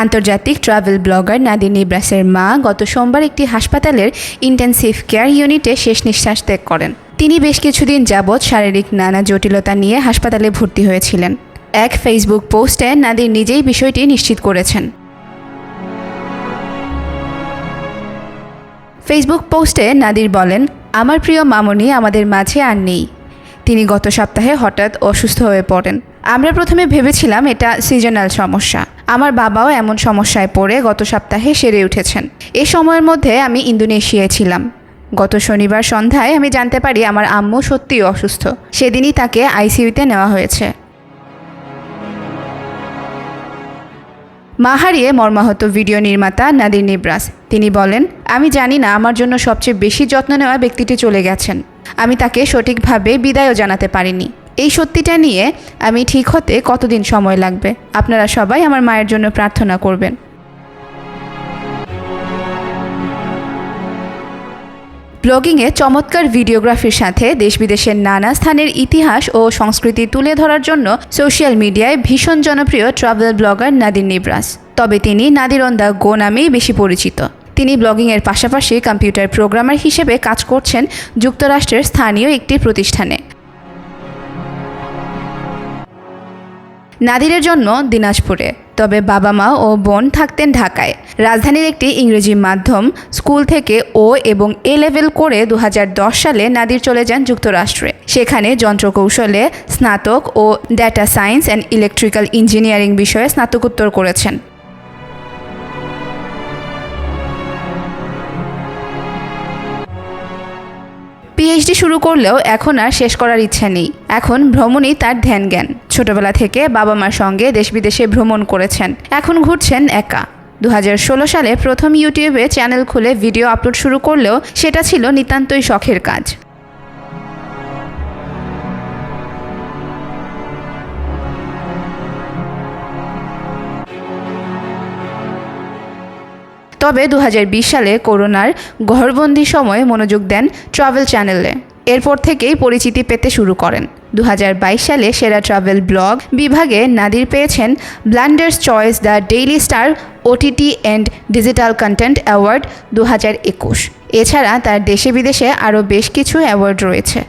আন্তর্জাতিক travel blogger Nadir নিব্রাসের মা গত সোমবার একটি হাসপাতালের ইন্টেন্সিভ কেয়ার ইউনিটে শেষ নিঃশ্বাস ত্যাগ করেন। তিনি বেশ কিছুদিন যাবৎ শারীরিক নানা জটিলতা নিয়ে হাসপাতালে ভর্তি হয়েছিলেন। এক ফেসবুক পোস্টে নাদির নিজেই বিষয়টি নিশ্চিত করেছেন। ফেসবুক পোস্টে নাদির বলেন, আমার প্রিয় মামনি আমাদের মাঝে আর নেই। তিনি গত সপ্তাহে হঠাৎ অসুস্থ হয়ে পড়েন। আমরা প্রথমে ভেবেছিলাম এটা সিজনাল সমস্যা। আমার বাবাও এমন সমস্যায় পড়ে গত সপ্তাহে সেরে উঠেছেন। এ সময়ের মধ্যে আমি ইন্দোনেশিয়ায় ছিলাম। গত শনিবার সন্ধ্যায় আমি জানতে পারি আমার আম্মু সত্যিই অসুস্থ। সেদিনই তাকে আইসিইউতে নেওয়া হয়েছে। মা হারিয়ে মর্মাহত ভিডিও নির্মাতা নাদির নিব্রাস। তিনি বলেন, আমি জানি না, আমার জন্য সবচেয়ে বেশি যত্ন নেওয়া ব্যক্তিটি চলে গেছেন। আমি তাকে সঠিকভাবে বিদায়ও জানাতে পারিনি। এই সত্যিটা নিয়ে আমি ঠিক হতে কতদিন সময় লাগবে? আপনারা সবাই আমার মায়ের জন্য প্রার্থনা করবেন। ব্লগিংয়ে চমৎকার ভিডিওগ্রাফির সাথে দেশ বিদেশের নানা স্থানের ইতিহাস ও সংস্কৃতি তুলে ধরার জন্য সোশ্যাল মিডিয়ায় ভীষণ জনপ্রিয় ট্রাভেল ব্লগার নাদির নিব্রাস। তবে তিনি নাদির অন দ্য গো নামেই বেশি পরিচিত। তিনি ব্লগিংয়ের পাশাপাশি কম্পিউটার প্রোগ্রামার হিসেবে কাজ করছেন যুক্তরাষ্ট্রের স্থানীয় একটি প্রতিষ্ঠানে। নাদিরের জন্য দিনাজপুরে। তবে বাবা মা ও বোন থাকতেন ঢাকায়। রাজধানীর একটি ইংরেজি মাধ্যম স্কুল থেকে ও এবং এ লেভেল করে দু হাজার দশ সালে নাদির চলে যান যুক্তরাষ্ট্রে। সেখানে যন্ত্রকৌশলে স্নাতক ও data science and electrical engineering বিষয়ে স্নাতকোত্তর করেছেন। পিএইচডি শুরু করলেও এখন আর শেষ করার ইচ্ছা নেই। এখন ভ্রমণই তার ধ্যান জ্ঞান ছোটবেলা থেকে বাবা মার সঙ্গে দেশ বিদেশে ভ্রমণ করেছেন। এখন ঘুরছেন একা। দু হাজার ষোলো সালে প্রথম ইউটিউবে চ্যানেল খুলে ভিডিও আপলোড শুরু করলেও সেটা ছিল নিতান্তই শখের কাজ। তবে দু হাজার বিশ সালে করোনার ঘরবন্দি সময়ে মনোযোগ দেন ট্রাভেল চ্যানেলে। এরপর থেকেই পরিচিতি পেতে শুরু করেন। দু হাজার বাইশ সালে সেরা ট্রাভেল ব্লগ বিভাগে নাদির পেয়েছেন blunders choice the Daily Star OTT and digital content award দু হাজার একুশ। এছাড়া তার দেশে বিদেশে আরও বেশ কিছু অ্যাওয়ার্ড রয়েছে।